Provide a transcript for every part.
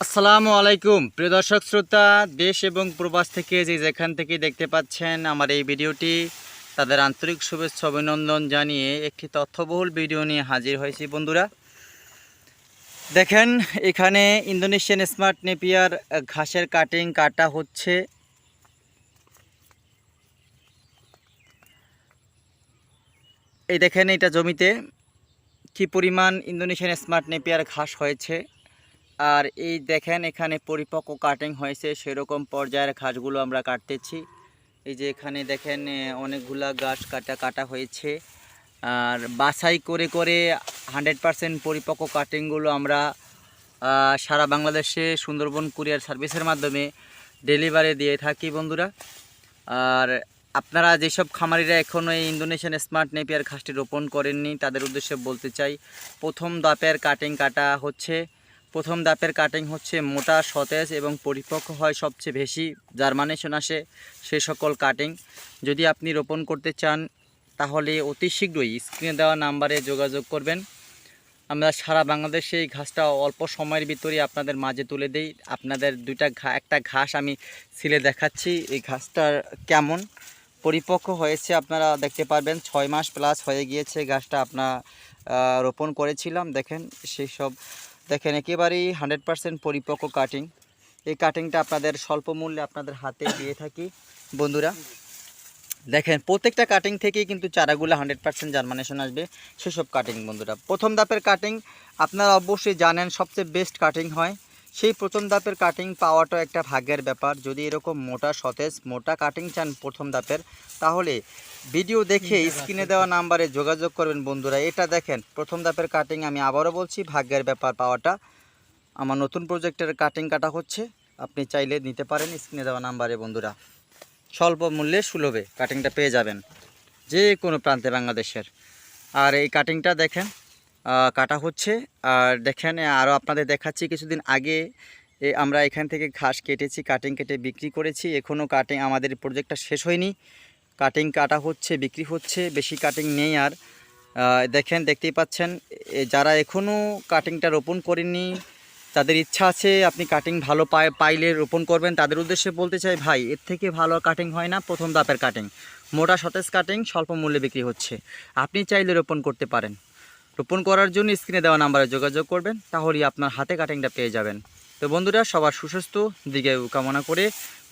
আসসালামু আলাইকুম। প্রিয় দর্শক, শ্রোতা, দেশ এবং প্রবাস থেকে যে যেখান থেকে দেখতে পাচ্ছেন আমার এই ভিডিওটি, তাদের আন্তরিক শুভেচ্ছা, অভিনন্দন জানিয়ে একটি তথ্যবহুল ভিডিও নিয়ে হাজির হয়েছি বন্ধুরা। দেখেন, এখানে ইন্দোনেশিয়ান স্মার্ট নেপিয়ার ঘাসের কাটিং কাটা হচ্ছে। এই দেখেন, এটা জমিতে কি পরিমাণ ইন্দোনেশিয়ান স্মার্ট নেপিয়ার ঘাস হয়েছে? আর এই দেখেন এখানে পরিপক্ক কাটিং হয়েছে, সেরকম পর্যায়ের ঘাসগুলো আমরা কাটতেছি। এই যে এখানে দেখেন অনেকগুলা গাছ কাটা কাটা হয়েছে। আর বাছাই করে করে হান্ড্রেড পারসেন্ট পরিপক্ক কাটিংগুলো আমরা সারা বাংলাদেশে সুন্দরবন কুরিয়ার সার্ভিসের মাধ্যমে ডেলিভারি দিয়ে থাকি বন্ধুরা। আর আপনারা যেসব খামারিরা এখনও এই ইন্দোনেশিয়ান স্মার্ট নেপিয়ার ঘাসটি রোপণ করেননি, তাদের উদ্দেশ্যে বলতে চাই, প্রথম দাপের কাটিং কাটা হচ্ছে, প্রথম দাপের কাটিং হচ্ছে মোটা, সতেজ এবং পরিপক্ক হয় সবচেয়ে বেশি জার্মানেশন আসে সে সকল কাটিং যদি আপনি রোপণ করতে চান, তাহলে অতি শীঘ্রই স্ক্রিনে দেওয়া নাম্বারে যোগাযোগ করবেন। আমরা সারা বাংলাদেশে এই ঘাসটা অল্প সময়ের ভিতরেই আপনাদের মাঝে তুলে দেই। আপনাদের দুইটা একটা ঘাস আমি ছিলে দেখাচ্ছি, এই ঘাসটার কেমন? পরিপক্ক হয়েছে আপনারা দেখতে পারবেন। ছয় মাস প্লাস হয়ে গিয়েছে গাছটা আপনার রোপণ করেছিলাম। দেখেন সেই সব দেখেন, একেবারেই হান্ড্রেড পারসেন্ট পরিপক্ক কাটিং এই কাটিংটা আপনাদের স্বল্প মূল্যে আপনাদের হাতে দিয়ে থাকি, বন্ধুরা। দেখেন, প্রত্যেকটা কাটিং থেকেই কিন্তু চারাগুলো হান্ড্রেড পার্সেন্ট জার্মানেশন আসবে। সেসব কাটিং বন্ধুরা। প্রথম ধাপের কাটিং আপনারা অবশ্যই জানেন, সবচেয়ে বেস্ট কাটিং হয় সেই প্রথম ধাপের কাটিং পাওয়াটাও একটা ভাগ্যের ব্যাপার। যদি এরকম মোটা সতেজ মোটা কাটিং চান প্রথম ধাপের তাহলে ভিডিও দেখে স্ক্রিনে দেওয়া নাম্বারে যোগাযোগ করবেন বন্ধুরা। এটা দেখেন প্রথম ধাপের কাটিং আমি আবারও বলছি ভাগ্যের ব্যাপার পাওয়াটা। আমার নতুন প্রজেক্টের কাটিং কাটা হচ্ছে আপনি চাইলে নিতে পারেন স্ক্রিনে দেওয়া নাম্বারে বন্ধুরা। স্বল্প মূল্যে সুলভে কাটিংটা পেয়ে যাবেন যে কোনো প্রান্তে বাংলাদেশের। আর এই কাটিংটা দেখেন কাটা হচ্ছে। আর দেখেন আরও আপনাদের দেখাচ্ছি, কিছুদিন আগে আমরা এখান থেকে ঘাস কেটেছি কাটিং কেটে বিক্রি করেছি। এখনও কাটিং আমাদের প্রজেক্টটা শেষ হয়নি। কাটিং কাটা হচ্ছে, বিক্রি হচ্ছে, বেশি কাটিং নেই আর। দেখেন, দেখতেই পাচ্ছেন যারা এখনও কাটিংটা রোপণ করেননি, তাদের ইচ্ছা আছে, আপনি কাটিং ভালো পাই পাইলে রোপণ করবেন। তাদের উদ্দেশ্যে বলতে চাই, ভাই, এর থেকে ভালো কাটিং হয় না, প্রথম দাপের কাটিং মোটা সতেজ কাটিং স্বল্প মূল্যে বিক্রি হচ্ছে। আপনি চাইলে রোপণ করতে পারেন। রোপণ করার জন্য স্ক্রিনে দেওয়া নাম্বারে যোগাযোগ করবেন, তাহলেই আপনার হাতে কাটিংটা পেয়ে যাবেন। তো বন্ধুরা, সবার সুস্বাস্থ্য, দিকে কামনা করে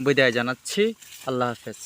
বিদায় জানাচ্ছি। আল্লাহ হাফেজ।